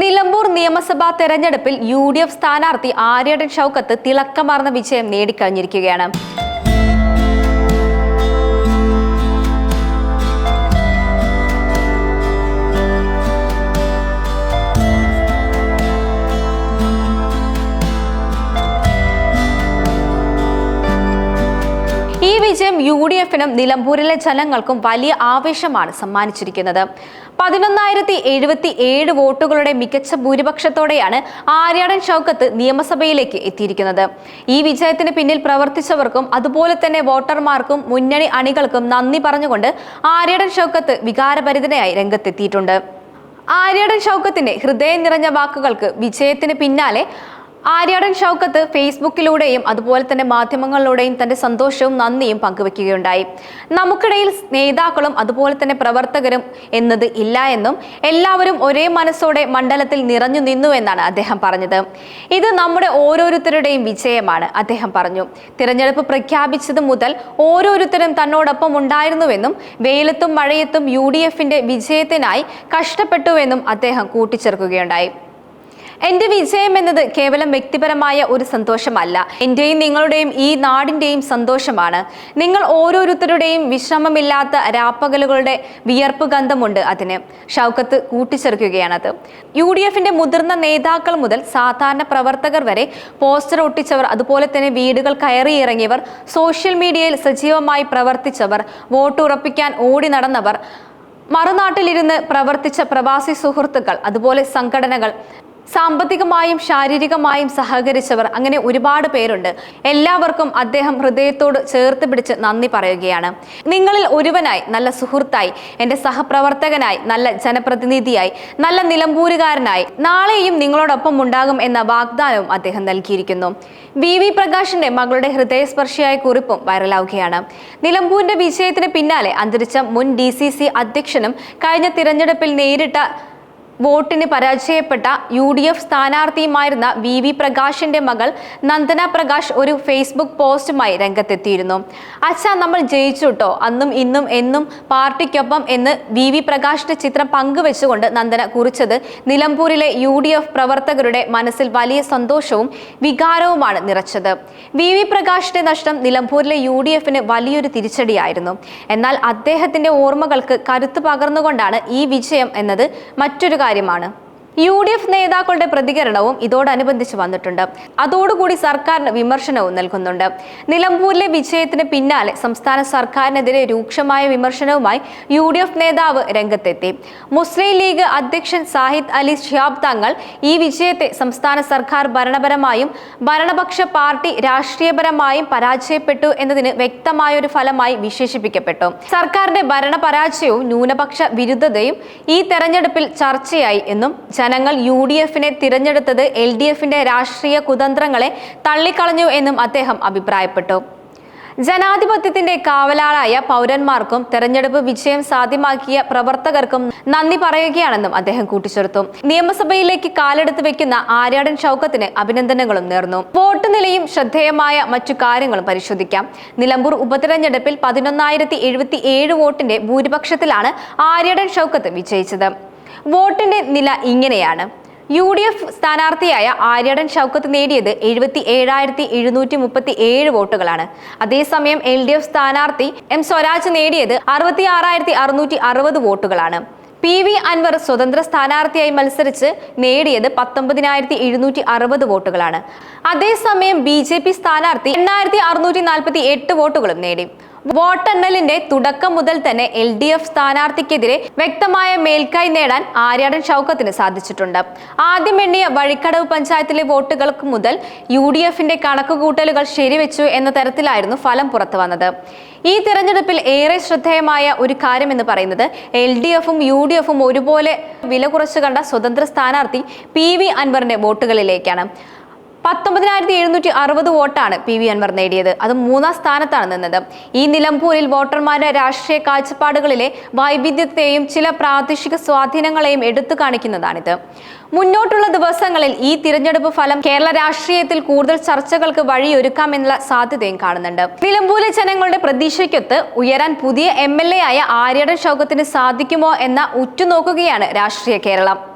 നിലമ്പൂർ നിയമസഭാ തെരഞ്ഞെടുപ്പിൽ U D F സ്ഥാനാർത്ഥി ആര്യടൻ ഷൗക്കത്ത് തിളക്കമാർന്ന വിജയം നേടിക്കഴിഞ്ഞിരിക്കുകയാണ്. ഈ വിജയം യു ഡി എഫിനും നിലമ്പൂരിലെ ജനങ്ങൾക്കും വലിയ ആവേശമാണ് സമ്മാനിച്ചിരിക്കുന്നത്. പതിനൊന്നായിരത്തി എഴുപത്തി ഏഴ് വോട്ടുകളുടെ മികച്ച ഭൂരിപക്ഷത്തോടെയാണ് ആര്യാടൻ ഷൗക്കത്ത് നിയമസഭയിലേക്ക് എത്തിയിരിക്കുന്നത്. ഈ വിജയത്തിന് പിന്നിൽ പ്രവർത്തിച്ചവർക്കും അതുപോലെ തന്നെ വോട്ടർമാർക്കും മുന്നണി അണികൾക്കും നന്ദി പറഞ്ഞുകൊണ്ട് ആര്യാടൻ ഷൗക്കത്ത് വികാരഭരിതനായി രംഗത്തെത്തിയിട്ടുണ്ട്. ആര്യാടൻ ഷൗക്കത്തിന്റെ ഹൃദയം നിറഞ്ഞ വാക്കുകൾക്ക് വിജയത്തിന് പിന്നാലെ ആര്യാടൻ ഷൗക്കത്ത് ഫേസ്ബുക്കിലൂടെയും അതുപോലെ തന്നെ മാധ്യമങ്ങളിലൂടെയും തന്റെ സന്തോഷവും നന്ദിയും പങ്കുവെക്കുകയുണ്ടായി. നമുക്കിടയിൽ നേതാക്കളും അതുപോലെ തന്നെ പ്രവർത്തകരും എന്നത് ഇല്ല എന്നും എല്ലാവരും ഒരേ മനസ്സോടെ മണ്ഡലത്തിൽ നിറഞ്ഞു നിന്നു എന്നാണ് അദ്ദേഹം പറഞ്ഞത്. ഇത് നമ്മുടെ ഓരോരുത്തരുടെയും വിജയമാണ് അദ്ദേഹം പറഞ്ഞു. തിരഞ്ഞെടുപ്പ് പ്രഖ്യാപിച്ചത് മുതൽ ഓരോരുത്തരും തന്നോടൊപ്പം ഉണ്ടായിരുന്നുവെന്നും വെയിലത്തും മഴയത്തും യു ഡി എഫിന്റെ വിജയത്തിനായി കഷ്ടപ്പെട്ടുവെന്നും അദ്ദേഹം കൂട്ടിച്ചേർക്കുകയുണ്ടായി. എന്റെ വിജയം എന്നത് കേവലം വ്യക്തിപരമായ ഒരു സന്തോഷമല്ല. എന്റെയും നിങ്ങളുടെയും ഈ നാടിന്റെയും സന്തോഷമാണ്. നിങ്ങൾ ഓരോരുത്തരുടെയും വിശ്രമമില്ലാത്ത രാപ്പകലുകളുടെ വിയർപ്പ് ഗന്ധമുണ്ട് അതിന്. ഷൗക്കത്ത് കൂട്ടിച്ചേർക്കുകയാണത്. യു ഡി എഫിന്റെ മുതിർന്ന നേതാക്കൾ മുതൽ സാധാരണ പ്രവർത്തകർ വരെ പോസ്റ്റർ ഒട്ടിച്ചവർ അതുപോലെ തന്നെ വീടുകൾ കയറിയിറങ്ങിയവർ സോഷ്യൽ മീഡിയയിൽ സജീവമായി പ്രവർത്തിച്ചവർ വോട്ട് ഉറപ്പിക്കാൻ ഓടി നടന്നവർ മറുനാട്ടിലിരുന്ന് പ്രവർത്തിച്ച പ്രവാസി സുഹൃത്തുക്കൾ അതുപോലെ സംഘടനകൾ സാമ്പത്തികമായും ശാരീരികമായും സഹകരിച്ചവർ അങ്ങനെ ഒരുപാട് പേരുണ്ട്. എല്ലാവർക്കും അദ്ദേഹം ഹൃദയത്തോട് ചേർത്ത് പിടിച്ച് നന്ദി പറയുകയാണ്. നിങ്ങളിൽ ഒരുവനായി നല്ല സുഹൃത്തായി എന്റെ സഹപ്രവർത്തകനായി നല്ല ജനപ്രതിനിധിയായി നല്ല നിലമ്പൂരുകാരനായി നാളെയും നിങ്ങളോടൊപ്പം ഉണ്ടാകും എന്ന വാഗ്ദാനവും അദ്ദേഹം നൽകിയിരിക്കുന്നു. വി. വി. പ്രകാശിന്റെ മകളുടെ ഹൃദയസ്പർശിയായ കുറിപ്പും വൈറലാവുകയാണ്. നിലമ്പൂരിന്റെ വിജയത്തിന് പിന്നാലെ അന്തരിച്ച മുൻ ഡി സി സി അധ്യക്ഷനും കഴിഞ്ഞ തിരഞ്ഞെടുപ്പിൽ നേരിട്ട വോട്ടിന് പരാജയപ്പെട്ട യു ഡി എഫ് സ്ഥാനാർത്ഥിയുമായിരുന്ന വി വി പ്രകാശിന്റെ മകൾ നന്ദന പ്രകാശ് ഒരു ഫേസ്ബുക്ക് പോസ്റ്റുമായി രംഗത്തെത്തിയിരുന്നു. അച്ഛ നമ്മൾ ജയിച്ചു കേട്ടോ അന്നും ഇന്നും എന്നും പാർട്ടിക്കൊപ്പം എന്ന് വി വി പ്രകാശിന്റെ ചിത്രം പങ്കുവെച്ചുകൊണ്ട് നന്ദന കുറിച്ചത് നിലമ്പൂരിലെ യു ഡി എഫ് പ്രവർത്തകരുടെ മനസ്സിൽ വലിയ സന്തോഷവും വികാരവുമാണ് നിറച്ചത്. വി വി പ്രകാശിന്റെ നഷ്ടം നിലമ്പൂരിലെ യു ഡി എഫിന് വലിയൊരു തിരിച്ചടിയായിരുന്നു. എന്നാൽ അദ്ദേഹത്തിന്റെ ഓർമ്മകൾക്ക് കരുത്തു പകർന്നുകൊണ്ടാണ് ഈ വിജയം എന്നത് മറ്റൊരു കാര്യമാണ്. യു ഡി എഫ് നേതാക്കളുടെ പ്രതികരണവും ഇതോടനുബന്ധിച്ച് വന്നിട്ടുണ്ട്. അതോടുകൂടി സർക്കാരിന് വിമർശനവും നൽകുന്നുണ്ട്. നിലമ്പൂരിലെ വിജയത്തിന് പിന്നാലെ സംസ്ഥാന സർക്കാരിനെതിരെ രൂക്ഷമായ വിമർശനവുമായി യു ഡി എഫ് നേതാവ് രംഗത്തെത്തി. മുസ്ലിം ലീഗ് അധ്യക്ഷൻ സാഹിദ് അലി ഷിയാബ് തങ്ങൾ ഈ വിജയത്തെ സംസ്ഥാന സർക്കാർ ഭരണപരമായും ഭരണപക്ഷ പാർട്ടി രാഷ്ട്രീയപരമായും പരാജയപ്പെട്ടു എന്നതിന് വ്യക്തമായ ഒരു ഫലമായി വിശേഷിപ്പിക്കപ്പെട്ടു. സർക്കാരിന്റെ ഭരണപരാജയവും ന്യൂനപക്ഷ വിരുദ്ധതയും ഈ തെരഞ്ഞെടുപ്പിൽ ചർച്ചയായി എന്നും ജനങ്ങൾ യു ഡി എഫിനെ തിരഞ്ഞെടുത്തത് എൽ ഡി എഫിന്റെ രാഷ്ട്രീയ കുതന്ത്രങ്ങളെ തള്ളിക്കളഞ്ഞു എന്നും അദ്ദേഹം അഭിപ്രായപ്പെട്ടു. ജനാധിപത്യത്തിന്റെ കാവലാളായ പൗരന്മാർക്കും തെരഞ്ഞെടുപ്പ് വിജയം സാധ്യമാക്കിയ പ്രവർത്തകർക്കും നന്ദി പറയുകയാണെന്നും അദ്ദേഹം കൂട്ടിച്ചേർത്തു. നിയമസഭയിലേക്ക് കാലെടുത്ത് വെക്കുന്ന ആര്യാടൻ ഷൗക്കത്തിന് അഭിനന്ദനങ്ങളും നേർന്നു. വോട്ട് നിലയും ശ്രദ്ധേയമായ മറ്റു കാര്യങ്ങളും പരിശോധിക്കാം. നിലമ്പൂർ ഉപതെരഞ്ഞെടുപ്പിൽ പതിനൊന്നായിരത്തി വോട്ടിന്റെ ഭൂരിപക്ഷത്തിലാണ് ആര്യാടൻ ഷൗക്കത്ത് വിജയിച്ചത്. വോട്ടിന്റെ നില ഇങ്ങനെയാണ്. യു ഡി എഫ് സ്ഥാനാർത്ഥിയായ ആര്യടൻ ഷൗക്കത്ത് നേടിയത് എഴുപത്തി ഏഴായിരത്തി എഴുന്നൂറ്റി മുപ്പത്തി ഏഴ് വോട്ടുകളാണ്. അതേസമയം എൽ ഡി എഫ് സ്ഥാനാർത്ഥി എം സ്വരാജ് നേടിയത് അറുപത്തി ആറായിരത്തി അറുന്നൂറ്റി അറുപത് വോട്ടുകളാണ്. പി വി അൻവർ സ്വതന്ത്ര സ്ഥാനാർത്ഥിയായി മത്സരിച്ച് നേടിയത് പത്തൊമ്പതിനായിരത്തി എഴുന്നൂറ്റി അറുപത് വോട്ടുകളാണ്. അതേസമയം ബി ജെ പി സ്ഥാനാർത്ഥി എണ്ണായിരത്തി അറുന്നൂറ്റി നാൽപ്പത്തി എട്ട് വോട്ടുകളും നേടി. വോട്ടെണ്ണലിന്റെ തുടക്കം മുതൽ തന്നെ എൽ ഡി എഫ് സ്ഥാനാർത്ഥിക്കെതിരെ വ്യക്തമായ മേൽക്കൈ നേടാൻ ആര്യാടൻ ഷൗക്കത്തിന് സാധിച്ചിട്ടുണ്ട്. ആദ്യം എണ്ണിയ വഴിക്കടവ് പഞ്ചായത്തിലെ വോട്ടുകൾക്ക് മുതൽ യു ഡി എഫിന്റെ കണക്കുകൂട്ടലുകൾ ശരിവെച്ചു എന്ന തരത്തിലായിരുന്നു ഫലം പുറത്തു വന്നത്. ഈ തിരഞ്ഞെടുപ്പിൽ ഏറെ ശ്രദ്ധേയമായ ഒരു കാര്യം എന്ന് പറയുന്നത് എൽ ഡി എഫും യു ഡി എഫും ഒരുപോലെ വില കുറച്ചു കണ്ട സ്വതന്ത്ര സ്ഥാനാർത്ഥി പി വി അൻവറിന്റെ വോട്ടുകളിലേക്കാണ്. പത്തൊമ്പതിനായിരത്തി എഴുന്നൂറ്റി അറുപത് വോട്ടാണ് പി വി അൻവർ നേടിയത്. അത് മൂന്നാം സ്ഥാനത്താണ് നിന്നത്. ഈ നിലമ്പൂരിൽ വോട്ടർമാരുടെ രാഷ്ട്രീയ കാഴ്ചപ്പാടുകളിലെ വൈവിധ്യത്തെയും ചില പ്രാദേശിക സ്വാധീനങ്ങളെയും എടുത്തു കാണിക്കുന്നതാണിത്. മുന്നോട്ടുള്ള ദിവസങ്ങളിൽ ഈ തിരഞ്ഞെടുപ്പ് ഫലം കേരള രാഷ്ട്രീയത്തിൽ കൂടുതൽ ചർച്ചകൾക്ക് വഴിയൊരുക്കാമെന്നുള്ള സാധ്യതയും കാണുന്നുണ്ട്. നിലമ്പൂരിലെ ജനങ്ങളുടെ പ്രതീക്ഷയ്ക്കൊത്ത് ഉയരാൻ പുതിയ എം എൽ എ ആയ ആര്യടൻ ഷൗക്കത്തിന് സാധിക്കുമോ എന്ന ഉറ്റുനോക്കുകയാണ് രാഷ്ട്രീയ കേരളം.